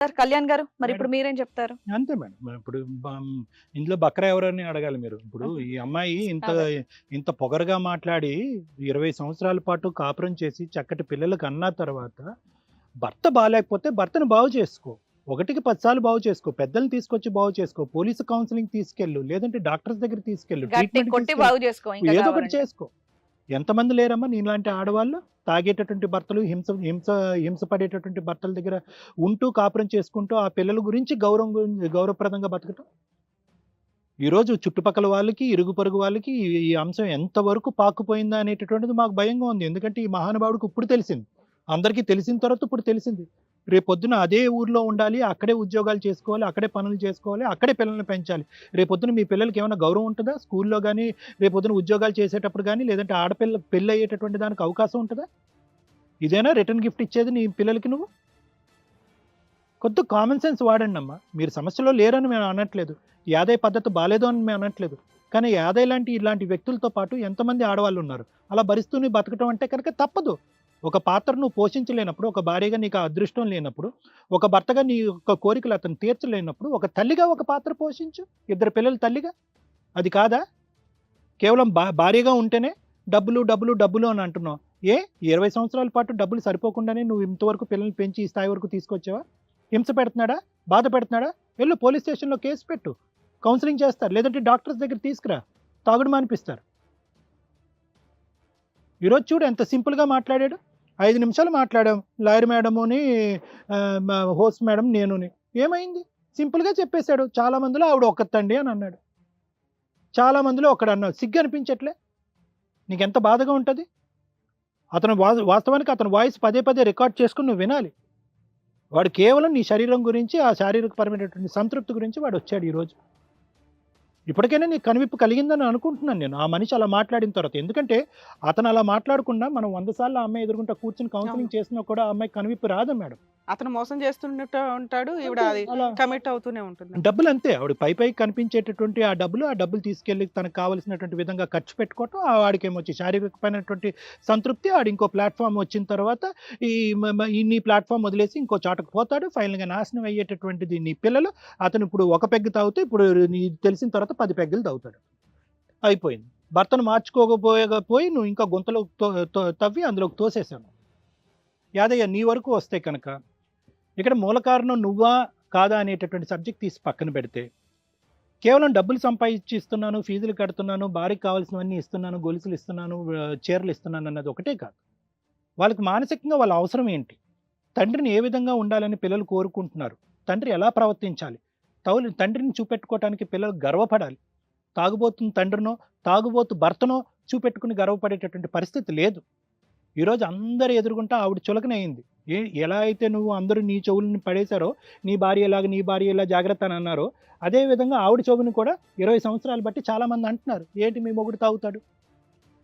Sir Kalyan గారు? మరి ఇప్పుడు మీరేం చెప్తారు? అంతే మేడం. ఇప్పుడు ఇందులో బక్రా ఎవరని అడగాలి మీరు. ఇప్పుడు. ఈ అమ్మాయి ఇంత. ఇంత పొగరుగా మాట్లాడి ఇరవై సంవత్సరాల పాటు కాపురం చేసి చక్కటి పిల్లలకు అన్న తర్వాత భర్త బాగాలేకపోతే భర్తను బాగు చేసుకో. ఒకటికి పదిసార్లు బాగు చేసుకో. పెద్దల్ని తీసుకొచ్చి బాగు చేసుకో. పోలీసు కౌన్సిలింగ్ తీసుకెళ్ళు. లేదంటే డాక్టర్స్ దగ్గర తీసుకెళ్ళు. ఏదో ఒకటి. చేసుకో. ఎంతమంది లేరమ్మా నీలాంటి ఆడవాళ్ళు? తాగేటటువంటి భర్తలు హింస హింస హింస పడేటటువంటి భర్తల దగ్గర ఉంటూ కాపురం చేసుకుంటూ ఆ పిల్లల గురించి గౌరవం గురించి గౌరవప్రదంగా బతకటం? ఈరోజు చుట్టుపక్కల వాళ్ళకి ఇరుగు పొరుగు వాళ్ళకి ఈ- ఈ అంశం ఎంతవరకు పాకుపోయిందా అనేటటువంటిది మాకు భయంగా ఉంది. ఎందుకంటే ఈ మహానుభావుడికి ఇప్పుడు తెలిసింది. అందరికీ తెలిసిన తర్వాత ఇప్పుడు తెలిసింది. రేపొద్దున అదే ఊర్లో ఉండాలి అక్కడే ఉద్యోగాలు చేసుకోవాలి అక్కడే పనులు చేసుకోవాలి అక్కడే పిల్లల్ని పెంచాలి. రేపొద్దున మీ పిల్లలకి ఏమైనా గౌరవం ఉంటుందా? స్కూల్లో కానీ రేపొద్దున ఉద్యోగాలు చేసేటప్పుడు కానీ లేదంటే ఆడపిల్ల పెళ్ళి అయ్యేటటువంటి దానికి అవకాశం ఉంటుందా? ఇదేనా రిటర్న్ గిఫ్ట్ ఇచ్చేది నీ పిల్లలకి నువ్వు? కొద్ది కామన్ సెన్స్ వాడండి అమ్మా. మీరు సమస్యలో లేరని మేము అనట్లేదు. యాదయ్య పద్ధతి బాగాలేదు అని మేము అనట్లేదు. కానీ యాదయ్య లాంటి ఇలాంటి వ్యక్తులతో పాటు ఎంతమంది ఆడవాళ్ళు ఉన్నారు? అలా భరిస్తూనే బతకటం అంటే కనుక తప్పదు. ఒక పాత్ర నువ్వు పోషించలేనప్పుడు ఒక భార్యగా నీకు అదృష్టం లేనప్పుడు ఒక భర్తగా నీ యొక్క కోరికలు అతను తీర్చలేనప్పుడు ఒక తల్లిగా ఒక పాత్ర పోషించు. ఇద్దరు పిల్లలు తల్లిగా? అది కాదా? కేవలం బా భార్యగా ఉంటేనే డబ్బులు డబ్బులు డబ్బులు అని అంటున్నావు. ఏ? ఇరవై సంవత్సరాల పాటు డబ్బులు సరిపోకుండానే నువ్వు ఇంతవరకు పిల్లల్ని పెంచి ఈ స్థాయి వరకు తీసుకొచ్చావా? హింస పెడుతున్నాడా? బాధ పెడుతున్నాడా? వెళ్ళు పోలీస్ స్టేషన్లో కేసు పెట్టు. కౌన్సిలింగ్ చేస్తారు. లేదంటే డాక్టర్స్ దగ్గర తీసుకురా. తాగుడు మానిపిస్తారు. ఈరోజు చూడు ఎంత సింపుల్గా మాట్లాడాడు. ఐదు నిమిషాలు మాట్లాడాం. లాయర్ మేడముని హోస్ట్ మేడం నేనుని. ఏమైంది? సింపుల్గా చెప్పేశాడు. చాలా మందిలో ఆవిడ ఒక్కతండి అని అన్నాడు. చాలా మందిలో ఒకడు అన్నాడు. సిగ్గు అనిపించట్లే? నీకు ఎంత బాధగా ఉంటుంది? అతను వా- వాస్తవానికి అతను వాయిస్ పదే పదే రికార్డ్ చేసుకుని నువ్వు వినాలి. వాడు కేవలం నీ శరీరం గురించి ఆ శారీరక పరమైనటువంటి సంతృప్తి గురించి వాడు వచ్చాడు ఈరోజు. ఇప్పటికైనా నీకు కనువిప్పు కలిగిందని అనుకుంటున్నాను నేను. ఆ మనిషి అలా మాట్లాడిన తర్వాత. ఎందుకంటే అతను అలా మాట్లాడకుండా మనం వంద సార్లు ఆ అమ్మాయి ఎదుర్కొంటా కూర్చొని కౌన్సిలింగ్ చేసినా కూడా ఆ అమ్మాయి కనువిప్పు రాదు మేడం. అతను మోసం చేస్తున్నట్టు ఉంటాడు ఈవిడ అది కమిట్ అవుతూనే ఉంటుంది. డబ్బులు అంతే ఆవిడ పై పై కనిపించేటటువంటి ఆ డబ్బులు ఆ డబ్బులు తీసుకెళ్ళి తనకు కావలసినటువంటి విధంగా ఖర్చు పెట్టుకోవటం ఆ వాడికి ఏమొచ్చి శారీరకమైనటువంటి సంతృప్తి ఆడు ఇంకో ప్లాట్ఫామ్ వచ్చిన తర్వాత ఈ మ- మ- ఈ నీ ప్లాట్ఫామ్ వదిలేసి ఇంకో చాటకు పోతాడు. ఫైనల్గా నాశనం అయ్యేటటువంటిది నీ పిల్లలు అతను ఇప్పుడు ఒక పెగ్గు తాగితే ఇప్పుడు నీ తెలిసిన తర్వాత పది పెగ్గులు తాగుతాడు. అయిపోయింది. భర్తను మార్చుకోకపోయకపోయి నువ్వు ఇంకా గుంతలో తో- తో- తవ్వి అందులోకి తోసేసాను యాదయ్య నీ వరకు వస్తే కనుక ఇక్కడ మూల కారణం నువ్వా కాదా అనేటటువంటి సబ్జెక్ట్ తీసి పక్కన పెడితే కేవలం డబ్బులు సంపాదించి ఇస్తున్నాను ఫీజులు కడుతున్నాను భార్యకి కావాల్సినవన్నీ ఇస్తున్నాను గొలుసులు ఇస్తున్నాను చీరలు ఇస్తున్నాను అన్నది ఒకటే కాదు. వాళ్ళకి మానసికంగా వాళ్ళ అవసరం ఏంటి? తండ్రిని ఏ విధంగా ఉండాలని పిల్లలు కోరుకుంటున్నారు? తండ్రి ఎలా ప్రవర్తించాలి? తౌలి తండ్రిని చూపెట్టుకోవటానికి పిల్లలు గర్వపడాలి. తాగుబోతున్న తండ్రినో తాగుబోతు భర్తనో చూపెట్టుకుని గర్వపడేటటువంటి పరిస్థితి లేదు. ఈరోజు అందరు ఎదుర్కొంటా ఆవిడ చులకనయింది. ఏ ఎలా అయితే నువ్వు అందరూ నీ చెవులను పడేశారో నీ భార్య ఎలాగ నీ భార్య ఎలా జాగ్రత్త అని అన్నారో అదేవిధంగా ఆవిడ చెవుని కూడా ఇరవై సంవత్సరాలు బట్టి చాలామంది అంటున్నారు. ఏంటి మీ మొగుడు తాగుతాడు?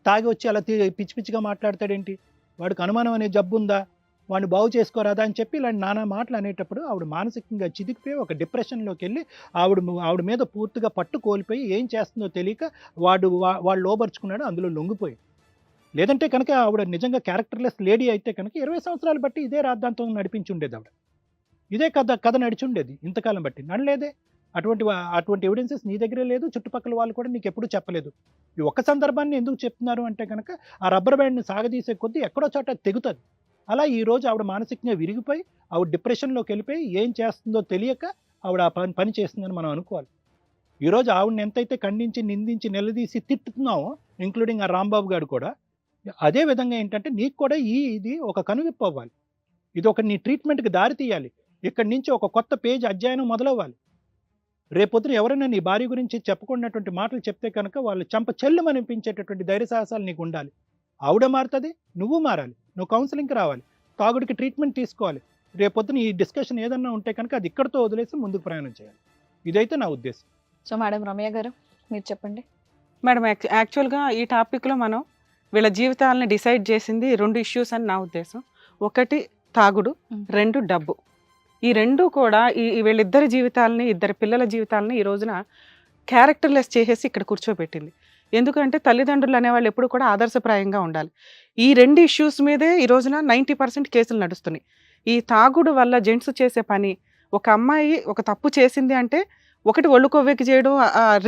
తాగి వచ్చి అలా పిచ్చి పిచ్చిగా మాట్లాడతాడేంటి? వాడికి అనుమానం అనే జబ్బు ఉందా? వాడిని బాగు చేసుకోరాదా? అని చెప్పి ఇలాంటి నానా మాటలు అనేటప్పుడు ఆవిడ మానసికంగా చిదికిపోయి ఒక డిప్రెషన్లోకి వెళ్ళి ఆవిడ ఆవిడ మీద పూర్తిగా పట్టు కోల్పోయి ఏం చేస్తుందో తెలియక వాడు వా- వాడు లోపరుచుకున్నాడు అందులో లొంగిపోయి లేదంటే కనుక ఆవిడ నిజంగా క్యారెక్టర్లెస్ లేడీ అయితే కనుక ఇరవై సంవత్సరాలు బట్టి ఇదే రాద్ధాంతం నడిపించి ఉండేది ఆవిడ. ఇదే కథ కథ నడిచి ఉండేది ఇంతకాలం బట్టి. నడలేదే అటువంటి అటువంటి ఎవిడెన్సెస్ నీ దగ్గరే లేదు. చుట్టుపక్కల వాళ్ళు కూడా నీకు ఎప్పుడూ చెప్పలేదు. ఈ ఒక్క సందర్భాన్ని ఎందుకు చెప్తున్నారు అంటే కనుక ఆ రబ్బర్ బ్యాండ్ని సాగదీసే కొద్దీ ఎక్కడో చోట తెగుతుంది. అలా ఈ రోజు ఆవిడ మానసికంగా విరిగిపోయి ఆవిడ డిప్రెషన్లోకి వెళ్ళిపోయి ఏం చేస్తుందో తెలియక ఆవిడ ఆ పని పని చేస్తుందని మనం అనుకోవాలి. ఈరోజు ఆవిడని ఎంతైతే ఖండించి నిందించి నిలదీసి తిట్టుతున్నామో ఇంక్లూడింగ్ ఆ రాంబాబు గారు కూడా అదే విధంగా ఏంటంటే నీకు కూడా ఈ ఇది ఒక కనువిప్పు అవ్వాలి. ఇది ఒక నీ ట్రీట్మెంట్కి దారి తీయాలి. ఇక్కడి నుంచి ఒక కొత్త పేజ్ అధ్యయనం మొదలవ్వాలి. రేపొద్దున ఎవరైనా నీ భార్య గురించి చెప్పుకున్నటువంటి మాటలు చెప్తే కనుక వాళ్ళు చంప చెల్లుమనిపించేటటువంటి ధైర్య సాహసాలు నీకు ఉండాలి. ఆవిడ మారుతుంది నువ్వు మారాలి. నువ్వు కౌన్సిలింగ్కి రావాలి. తాగుడికి ట్రీట్మెంట్ తీసుకోవాలి. రేపొద్దున ఈ డిస్కషన్ ఏదన్నా ఉంటే కనుక అది ఇక్కడితో వదిలేసి ముందుకు ప్రయాణం చేయాలి. ఇదైతే నా ఉద్దేశం. సో మేడం రమ్య గారు మీరు చెప్పండి. మేడం యాక్- యాక్చువల్గా ఈ టాపిక్లో మనం వీళ్ళ జీవితాలని డిసైడ్ చేసింది రెండు ఇష్యూస్ అని నా ఉద్దేశం. ఒకటి తాగుడు. రెండు డబ్బు. ఈ రెండు కూడా ఈ ఈ వీళ్ళిద్దరి జీవితాలని ఇద్దరి పిల్లల జీవితాలని ఈ రోజున క్యారెక్టర్లెస్ చేసేసి ఇక్కడ కూర్చోబెట్టింది. ఎందుకంటే తల్లిదండ్రులు అనేవాళ్ళు ఎప్పుడు కూడా ఆదర్శప్రాయంగా ఉండాలి. ఈ రెండు ఇష్యూస్ మీదే ఈ రోజున నైంటీ పర్సెంట్ కేసులు నడుస్తున్నాయి. ఈ తాగుడు వల్ల జెంట్స్ చేసే పని ఒక అమ్మాయి ఒక తప్పు చేసింది అంటే ఒకటి ఒళ్ళు కొవ్వెక్కి చేయడం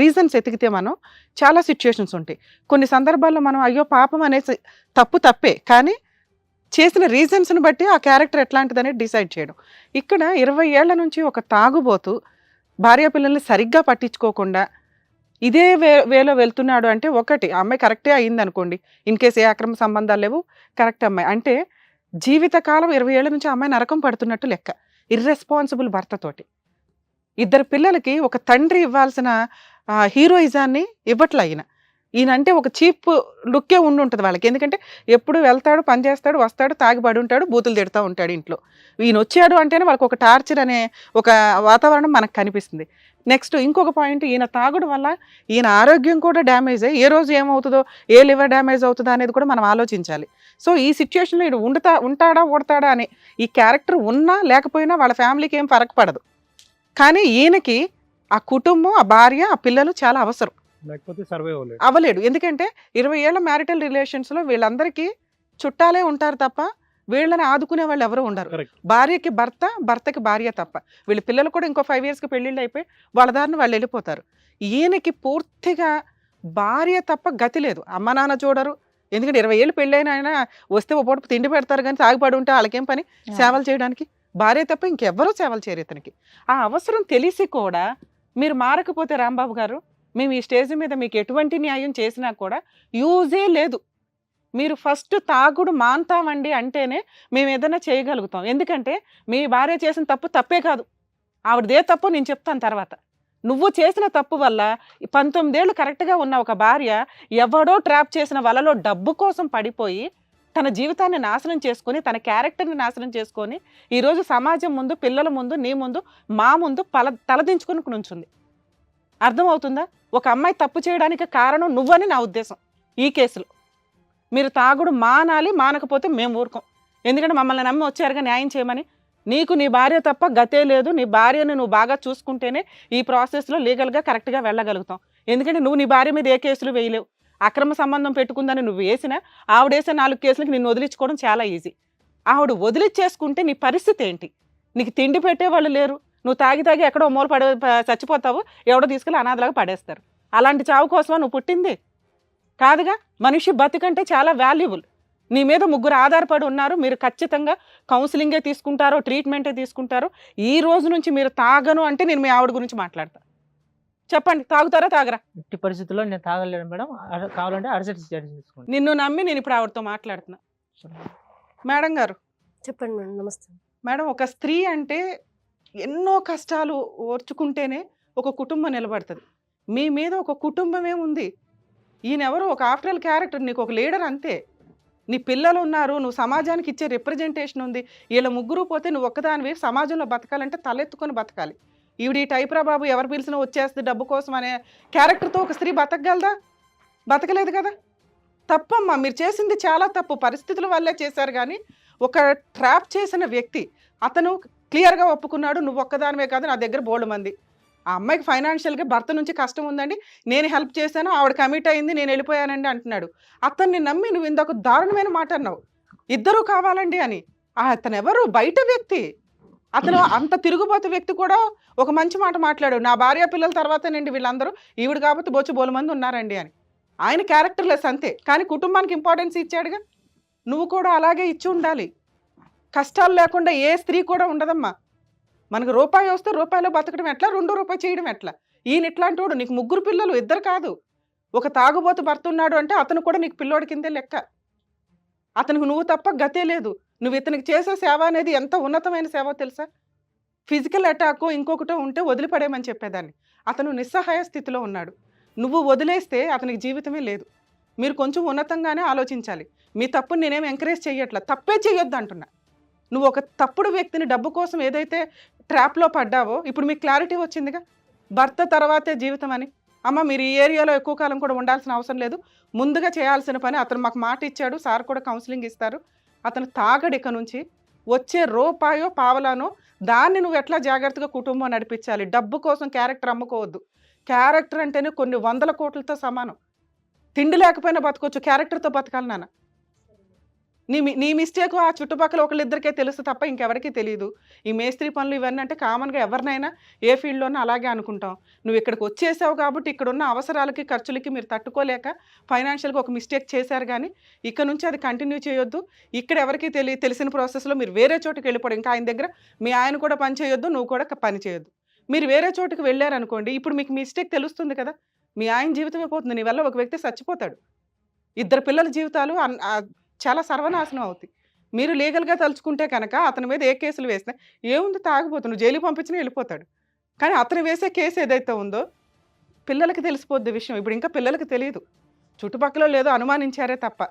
రీజన్స్ ఎతికితే మనం చాలా సిచ్యుయేషన్స్ ఉంటాయి. కొన్ని సందర్భాల్లో మనం అయ్యో పాపం అనేసి తప్పు తప్పే కానీ చేసిన రీజన్స్ని బట్టి ఆ క్యారెక్టర్ ఎట్లాంటిదని డిసైడ్ చేయడం. ఇక్కడ ఇరవై ఏళ్ళ నుంచి ఒక తాగుబోతు భార్యా పిల్లల్ని సరిగ్గా పట్టించుకోకుండా ఇదే వే వేలో వెళ్తున్నాడు అంటే ఒకటి అమ్మాయి కరెక్టే అయింది అనుకోండి ఇన్ కేస్ ఏ అక్రమ సంబంధాలు లేవు కరెక్ట్ అమ్మాయి. అంటే జీవితకాలం ఇరవై ఏళ్ళ నుంచి అమ్మాయి నరకం పడుతున్నట్టు లెక్క. ఇర్రెస్పాన్సిబుల్ భర్తతోటి. ఇద్దరు పిల్లలకి ఒక తండ్రి ఇవ్వాల్సిన హీరోయిజాన్ని ఇవ్వట్లే ఈయన. ఈయనంటే ఒక చీప్ లుక్కే ఉండి ఉంటుంది వాళ్ళకి. ఎందుకంటే ఎప్పుడు వెళ్తాడు పని చేస్తాడు వస్తాడు తాగిబడి ఉంటాడు బూతులు తిడతా ఉంటాడు ఇంట్లో. ఈయన వచ్చాడు అంటేనే వాళ్ళకి ఒక టార్చర్ అనే ఒక వాతావరణం మనకు కనిపిస్తుంది. నెక్స్ట్ ఇంకొక పాయింట్ ఈయన తాగుడు వల్ల ఈయన ఆరోగ్యం కూడా డ్యామేజ్ అయ్యి ఏ రోజు ఏమవుతుందో ఏ లివర్ డ్యామేజ్ అవుతుందో అనేది కూడా మనం ఆలోచించాలి. సో ఈ సిచ్యువేషన్లో ఈయన ఉండుతా ఉంటాడా ఓడతాడా అని ఈ క్యారెక్టర్ ఉన్నా లేకపోయినా వాళ్ళ ఫ్యామిలీకి ఏం ఫరక పడదు. కానీ ఈయనకి ఆ కుటుంబం ఆ భార్య ఆ పిల్లలు చాలా అవసరం. లేకపోతే సర్వే అవ్వలేదు. అవ్వలేడు ఎందుకంటే ఇరవై ఏళ్ళ మ్యారిటల్ రిలేషన్స్లో వీళ్ళందరికీ చుట్టాలే ఉంటారు తప్ప వీళ్ళని ఆదుకునే వాళ్ళు ఎవరు ఉండరు. భార్యకి భర్త భర్తకి భార్య తప్ప. వీళ్ళ పిల్లలు కూడా ఇంకో ఫైవ్ ఇయర్స్కి పెళ్ళిళ్ళు అయిపోయి వాళ్ళ దారిని వాళ్ళు వెళ్ళిపోతారు. ఈయనకి పూర్తిగా భార్య తప్ప గతి లేదు. అమ్మ నాన్న చూడరు. ఎందుకంటే ఇరవై ఏళ్ళు పెళ్ళైన ఆయన వస్తే ఒక పూట తిండి పెడతారు కానీ తాగిపడి ఉంటే వాళ్ళకేం పని? సేవలు చేయడానికి. భార్య తప్ప ఇంకెవ్వరూ సేవలు చేయరు ఇతనికి. ఆ అవసరం తెలిసి కూడా మీరు మారకపోతే రాంబాబు గారు మేము ఈ స్టేజ్ మీద మీకు ఎటువంటి న్యాయం చేసినా కూడా యూజే లేదు. మీరు ఫస్ట్ తాగుడు మాన్తామండి అంటేనే మేము ఏదైనా చేయగలుగుతాం. ఎందుకంటే మీ భార్య చేసిన తప్పు తప్పే కాదు. ఆవిడదే తప్పు నేను చెప్తాను తర్వాత. నువ్వు చేసిన తప్పు వల్ల పంతొమ్మిదేళ్ళు కరెక్ట్గా ఉన్న ఒక భార్య ఎవడో ట్రాప్ చేసిన వలలో డబ్బు కోసం పడిపోయి తన జీవితాన్ని నాశనం చేసుకొని తన క్యారెక్టర్ని నాశనం చేసుకొని ఈరోజు సమాజం ముందు పిల్లల ముందు నీ ముందు మా ముందు పల తలదించుకుని నుంచుంది. అర్థమవుతుందా? ఒక అమ్మాయి తప్పు చేయడానికి కారణం నువ్వని నా ఉద్దేశం ఈ కేసులో. మీరు తాగుడు మానాలి మానకపోతే మేము ఊరుకోం. ఎందుకంటే మమ్మల్ని నమ్మి వచ్చారుగా న్యాయం చేయమని. నీకు నీ భార్య తప్ప గతే లేదు. నీ భార్యను నువ్వు బాగా చూసుకుంటేనే ఈ ప్రాసెస్లో లీగల్గా కరెక్ట్గా వెళ్ళగలుగుతాం. ఎందుకంటే నువ్వు నీ భార్య మీద ఏ కేసులు వేయలేవు. అక్రమ సంబంధం పెట్టుకుందని నువ్వు వేసినా ఆవిడేసే నాలుగు కేసులకి నిన్ను వదిలించుకోవడం చాలా ఈజీ. ఆవిడ వదిలిచ్చేసుకుంటే నీ పరిస్థితి ఏంటి? నీకు తిండి పెట్టేవాళ్ళు లేరు. నువ్వు తాగి తాగి ఎక్కడో మూల పడే చచ్చిపోతావు. ఎవడో తీసుకెళ్ళి అనాథలాగా పడేస్తారు. అలాంటి చావు కోసమా నువ్వు పుట్టింది? కాదుగా మనిషి బతికంటే చాలా వాల్యుబుల్. నీ మీద ముగ్గురు ఆధారపడి ఉన్నారు. మీరు ఖచ్చితంగా కౌన్సిలింగే తీసుకుంటారో ట్రీట్మెంటే తీసుకుంటారో ఈ రోజు నుంచి మీరు తాగను అంటే నేను మీ ఆవిడ గురించి మాట్లాడతాను చెప్పండి తాగుతారా తాగరా? ఎట్టి పరిస్థితుల్లో నేను తాగలేను మేడం. అర- కావాలంటే అరసటి తీసుకోండి నిన్ను నమ్మి నేను ఇప్పుడు ఆవిడతో మాట్లాడుతున్నా. మేడం గారు. చెప్పండి మేడం నమస్తే. మేడం ఒక స్త్రీ అంటే ఎన్నో కష్టాలు ఓర్చుకుంటేనే ఒక కుటుంబం నిలబడుతుంది. మీ మీద ఒక కుటుంబమే ఉంది. ఈయన ఎవరు ఒక ఆఫ్టర్ ఆల్ క్యారెక్టర్ నీకు ఒక లీడర్ అంతే. నీ పిల్లలు ఉన్నారు నువ్వు సమాజానికి ఇచ్చే రిప్రజెంటేషన్ ఉంది. వీళ్ళ ముగ్గురు పోతే నువ్వు ఒక్కదానివి సమాజంలో బతకాలంటే తలెత్తుకొని బతకాలి. ఈవిడ టైప్రా బాబు ఎవరు పిలిచినా వచ్చేస్తుంది డబ్బు కోసం అనే క్యారెక్టర్తో ఒక స్త్రీ బతకగలదా? బతకలేదు కదా? తప్పమ్మా మీరు చేసింది చాలా తప్పు. పరిస్థితుల వల్లే చేశారు కానీ ఒక ట్రాప్ చేసిన వ్యక్తి అతను క్లియర్గా ఒప్పుకున్నాడు నువ్వు ఒక్కదానివే కాదు నా దగ్గర బోల్డ్ మంది. ఆ అమ్మాయికి ఫైనాన్షియల్గా భర్త నుంచి కష్టం ఉందండి. నేను హెల్ప్ చేశాను ఆవిడ కమిట్ అయింది నేను వెళ్ళిపోయానండి అంటున్నాడు. అతన్ని నమ్మి నువ్వు ఇందాక దారుణమైన మాట అన్నావు. ఇద్దరూ కావాలండి అని. ఆ అతను ఎవరు బయట వ్యక్తి. అతను అంత తిరుగుబోతు వ్యక్తి కూడా ఒక మంచి మాట మాట్లాడు నా భార్య పిల్లల తర్వాతనండి వీళ్ళందరూ ఈవిడ కాబట్టి బొచ్చు బోలు మంది ఉన్నారండి అని. ఆయన క్యారెక్టర్లెస్ అంతే. కానీ కుటుంబానికి ఇంపార్టెన్స్ ఇచ్చాడుగా. నువ్వు కూడా అలాగే ఇచ్చి ఉండాలి. కష్టాలు లేకుండా ఏ స్త్రీ కూడా ఉండదమ్మా. మనకు రూపాయి వస్తే రూపాయలో బతకడం ఎట్లా? రెండో రూపాయి చేయడం ఎట్లా? ఈయన ఇట్లాంటి వాడు. నీకు ముగ్గురు పిల్లలు ఇద్దరు కాదు. ఒక తాగుబోతు భర్త ఉన్నాడు అంటే అతను కూడా నీకు పిల్లోడి కిందే లెక్క. అతనికి నువ్వు తప్ప గతే లేదు. నువ్వు ఇతనికి చేసే సేవ అనేది ఎంత ఉన్నతమైన సేవ తెలుసా? ఫిజికల్ అటాక్ ఇంకొకటో ఉంటే వదిలిపడేమని చెప్పేదాన్ని. అతను నిస్సహాయ స్థితిలో ఉన్నాడు. నువ్వు వదిలేస్తే అతనికి జీవితమే లేదు. మీరు కొంచెం ఉన్నతంగానే ఆలోచించాలి. మీ తప్పుని నేనేం ఎంకరేజ్ చేయట్లా తప్పే చేయొద్దు అంటున్నా. నువ్వు ఒక తప్పుడు వ్యక్తిని డబ్బు కోసం ఏదైతే ట్రాప్లో పడ్డావో ఇప్పుడు మీకు క్లారిటీ వచ్చిందిగా? భర్త తర్వాతే జీవితం అని? అమ్మ మీరు ఈ ఏరియాలో ఎక్కువ కాలం కూడా ఉండాల్సిన అవసరం లేదు. ముందుగా చేయాల్సిన పని అతను మాకు మాట ఇచ్చాడు. సార్ కూడా కౌన్సిలింగ్ ఇస్తారు. అతను తాగడు ఇక నుంచి. వచ్చే రూపాయో పావలానో దాన్ని నువ్వు ఎట్లా జాగ్రత్తగా కుటుంబం నడిపించాలి? డబ్బు కోసం క్యారెక్టర్ అమ్ముకోవద్దు. క్యారెక్టర్ అంటేనే కొన్ని వందల కోట్లతో సమానం. తిండి లేకపోయినా బతకొచ్చు క్యారెక్టర్తో బతకాలి నాన్న. నీ నీ మిస్టేక్ ఆ చుట్టుపక్కల ఒకళ్ళిద్దరికే తెలుసు తప్ప ఇంకెవరికీ తెలియదు ఈ మేస్త్రి పనులు ఇవన్నీ అంటే కామన్గా ఎవరినైనా ఏ ఫీల్డ్లోనూ అలాగే అనుకుంటాం. నువ్వు ఇక్కడికి వచ్చేసావు కాబట్టి ఇక్కడ ఉన్న అవసరాలకి ఖర్చులకి మీరు తట్టుకోలేక ఫైనాన్షియల్గా ఒక మిస్టేక్ చేశారు కానీ ఇక్కడ నుంచి అది కంటిన్యూ చేయొద్దు. ఇక్కడ ఎవరికి తెలియ తెలిసిన ప్రాసెస్లో మీరు వేరే చోటుకి వెళ్ళిపోవడం. ఇంకా ఆయన దగ్గర మీ ఆయన కూడా పని చేయొద్దు నువ్వు కూడా పని చేయొద్దు. మీరు వేరే చోటుకి వెళ్ళారనుకోండి ఇప్పుడు మీకు మిస్టేక్ తెలుస్తుంది కదా మీ ఆయన జీవితమే పోతుంది. నీ వల్ల ఒక వ్యక్తి చచ్చిపోతాడు. ఇద్దరు పిల్లల జీవితాలు అన్- చాలా సర్వనాశనం అవుతాయి. మీరు లీగల్గా తలుచుకుంటే కనుక అతని మీద ఏ కేసులు వేసినా ఏముంది తాగిపోతుంది జైలు పంపించినా వెళ్ళిపోతాడు. కానీ అతను వేసే కేసు ఏదైతే ఉందో పిల్లలకి తెలిసిపోద్ది విషయం. ఇప్పుడు ఇంకా పిల్లలకి తెలియదు. చుట్టుపక్కల లేదో అనుమానించారే తప్ప.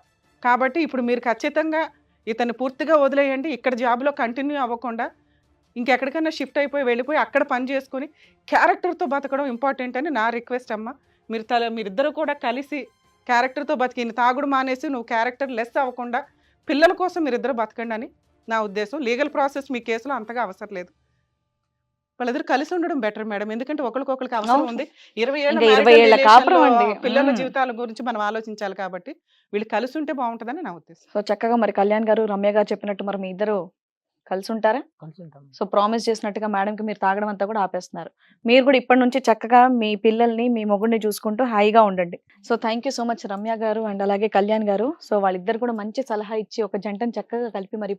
కాబట్టి ఇప్పుడు మీరు ఖచ్చితంగా ఇతను పూర్తిగా వదిలేయండి. ఇక్కడ జాబ్లో కంటిన్యూ అవ్వకుండా ఇంకెక్కడికైనా షిఫ్ట్ అయిపోయి వెళ్ళిపోయి అక్కడ పని చేసుకొని క్యారెక్టర్తో బతకడం ఇంపార్టెంట్ అని నా రిక్వెస్ట్ అమ్మ. మీరు తల మీరిద్దరు కూడా కలిసి క్యారెక్టర్తో బతికి తాగుడు మానేసి నువ్వు క్యారెక్టర్ లెస్ అవ్వకుండా పిల్లల కోసం మీరిద్దరు బతకండి అని నా ఉద్దేశం లీగల్ ప్రాసెస్ మీ కేసులో అంతగా అవసరం లేదు వాళ్ళిద్దరు కలిసి ఉండడం బెటర్ మేడం ఎందుకంటే ఒకరికొకరికి అవసరం. ఉంది ఇరవై ఏళ్ళ. పిల్లల. జీవితాల గురించి మనం ఆలోచించాలి కాబట్టి వీళ్ళు కలిసి ఉంటే బాగుంటుందని నా ఉద్దేశం సో చక్కగా మరి కళ్యాణ్ గారు రమ్య గారు చెప్పినట్టు మరి మీ ఇద్దరు కలిసి ఉంటారా కలిసి ఉంటాం సో ప్రామిస్ చేసినట్టుగా మేడం కి మీరు తాగడం అంతా కూడా ఆపేస్తున్నారు. మీరు కూడా ఇప్పటి నుంచి చక్కగా మీ పిల్లల్ని మీ మొగుడిని చూసుకుంటూ హాయిగా ఉండండి. So thank you so much Ramya garu and అలాగే కళ్యాణ్ గారు. సో వాళ్ళిద్దరు కూడా మంచి సలహా ఇచ్చి ఒక జంటను చక్కగా కలిపి మరి